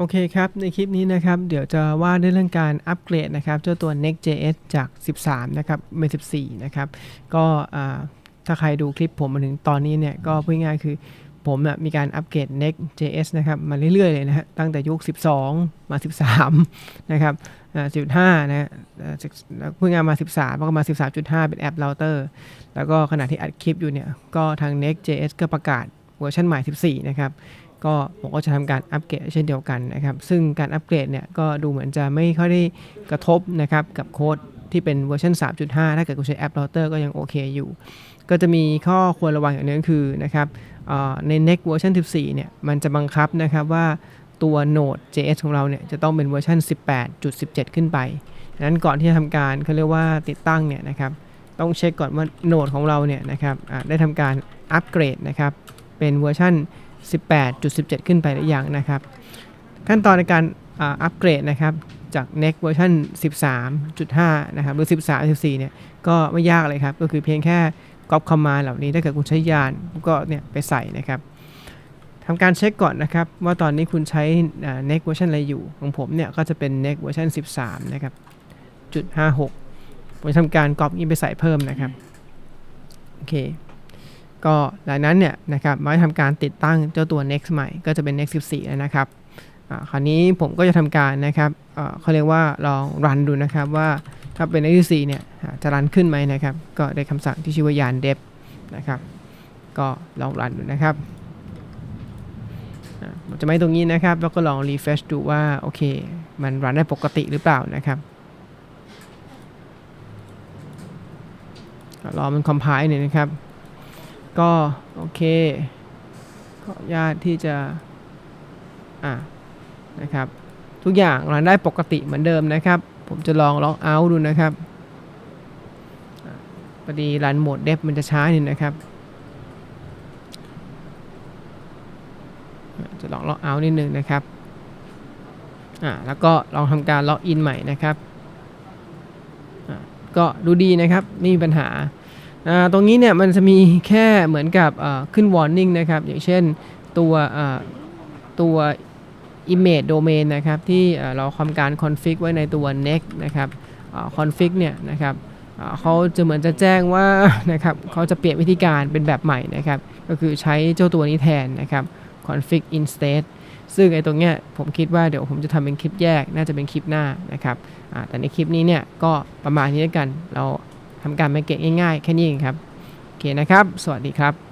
โอเคครับ ในคลิปนี้นะครับ เดี๋ยวจะว่าด้วยเรื่องการอัปเกรดนะครับเจ้าตัว Next.js จาก 13 นะครับเป็น14 นะครับ ก็ถ้าใครดูคลิปผมมาถึงตอนนี้เนี่ย ก็พูดง่ายคือผมนะมีการอัปเกรด Next.js นะครับมาเรื่อยๆเลยนะฮะตั้งแต่ยุค 12 มา 13 นะครับ15 นะฮะอ่าแล้วพูดง่ายมา 13แล้วก็มา 13.5 เป็นแอปเราเตอร์ แล้วก็ขณะที่อัดคลิปอยู่เนี่ย ก็ทาง Next.js ก็ประกาศเวอร์ชันใหม่ 14 นะครับ ก็ผมก็จะทำการอัปเกรดเช่นเดียวกันนะครับ ซึ่งการอัปเกรดเนี่ยก็ดูเหมือนจะไม่ค่อยได้กระทบนะครับกับโค้ดที่เป็นเวอร์ชัน3.5 ถ้าเกิดคุณใช้แอปเราเตอร์ก็ยังโอเคอยู่ ก็จะมีข้อควรระวังอย่างหนึงคือนะครับใน next เวอร์ชัน14 เนี่ย มันจะบังคับนะครับว่าตัว Node.js ของเราเนี่ย จะต้องเป็นเวอร์ชัน18.17 ขึ้นไปดังนั้นก่อนที่จะทำการเขาเรียกว่าติดตั้งเนี่ยนะครับ ต้องเช็คก่อนว่า Node ของเราเนี่ยนะครับได้ทำการอัปเกรดนะครับ เป็นเวอร์ชัน18.17 ขึ้นไปหรือยังนะครับ ขั้นตอนในการอัปเกรดนะครับ จาก next เวอร์ชัน13.5 นะครับ หรือ 13.14 เนี่ย ก็ไม่ยากเลยครับ ก็คือเพียงแค่ก๊อปคอมมาเหล่านี้ถ้าเกิดคุณใช้ยานก็เนี่ยไปใส่นะครับทำการเช็คก่อนนะครับ ว่าตอนนี้คุณใช้ next เวอร์ชันอะไรอยู่ ของผมเนี่ย ก็จะเป็น next เวอร์ชัน13 นะครับจุด56ผมทำการก๊อปนี้ไปใส่เพิ่มนะครับ โอเค ก็หลังนั้นเนี่ยนะครับมาทำการติดตั้งเจ้าตัว next ใหม่ก็จะเป็น next 14แล้วนะครับคราวนี้ผมก็จะทำการนะครับเขาเรียกว่าลองรันดูนะครับว่าถ้าเป็น next 14เนี่ยอ่าจะรันขึ้นไหมนะครับ ก็ได้คำสั่งที่ชื่อว่ายาน dev นะครับก็ลองรันดูนะครับจะไม่ตรงนี้นะครับ แล้วก็ลอง refresh ดูว่าโอเค มันรันได้ปกติหรือเปล่านะครับรอมัน compile หน่อยนะครับ ก็โอเคขอญาตที่จะอ่านะครับ ทุกอย่างรันได้ปกติเหมือนเดิมนะครับ ผมจะลองล็อกเอาท์ดูนะครับอ่าพอดีรันโหมดเดฟมันจะช้าหนิดนะครับ จะลองล็อกเอาท์นิดนึงนะครับอ่าแล้วก็ลองทำการล็อกอินใหม่นะครับอ่าก็ดูดีนะครับไม่มีปัญหา ตรงนี้เนี่ยมันจะมีแค่เหมือนกับขึ้น warning นะครับ อย่างเช่นตัวตัว image domain นะครับที่เราทำการ config ไว้ในตัว next นะครับ config เนี่ยนะครับเขาจะเหมือนจะแจ้งว่านะครับเขาจะเปลี่ยนวิธีการเป็นแบบใหม่นะครับ ก็คือใช้เจ้าตัวนี้แทนนะครับ config instead ซึ่งไอ้ตรงเนี้ยผมคิดว่าเดี๋ยวผมจะทำเป็นคลิปแยก น่าจะเป็นคลิปหน้านะครับแต่ในคลิปนี้เนี่ยก็ประมาณนี้แล้วกันเรา ทำการมาเก็งง่ายๆ แค่นี้เองครับ โอเคนะครับ สวัสดีครับ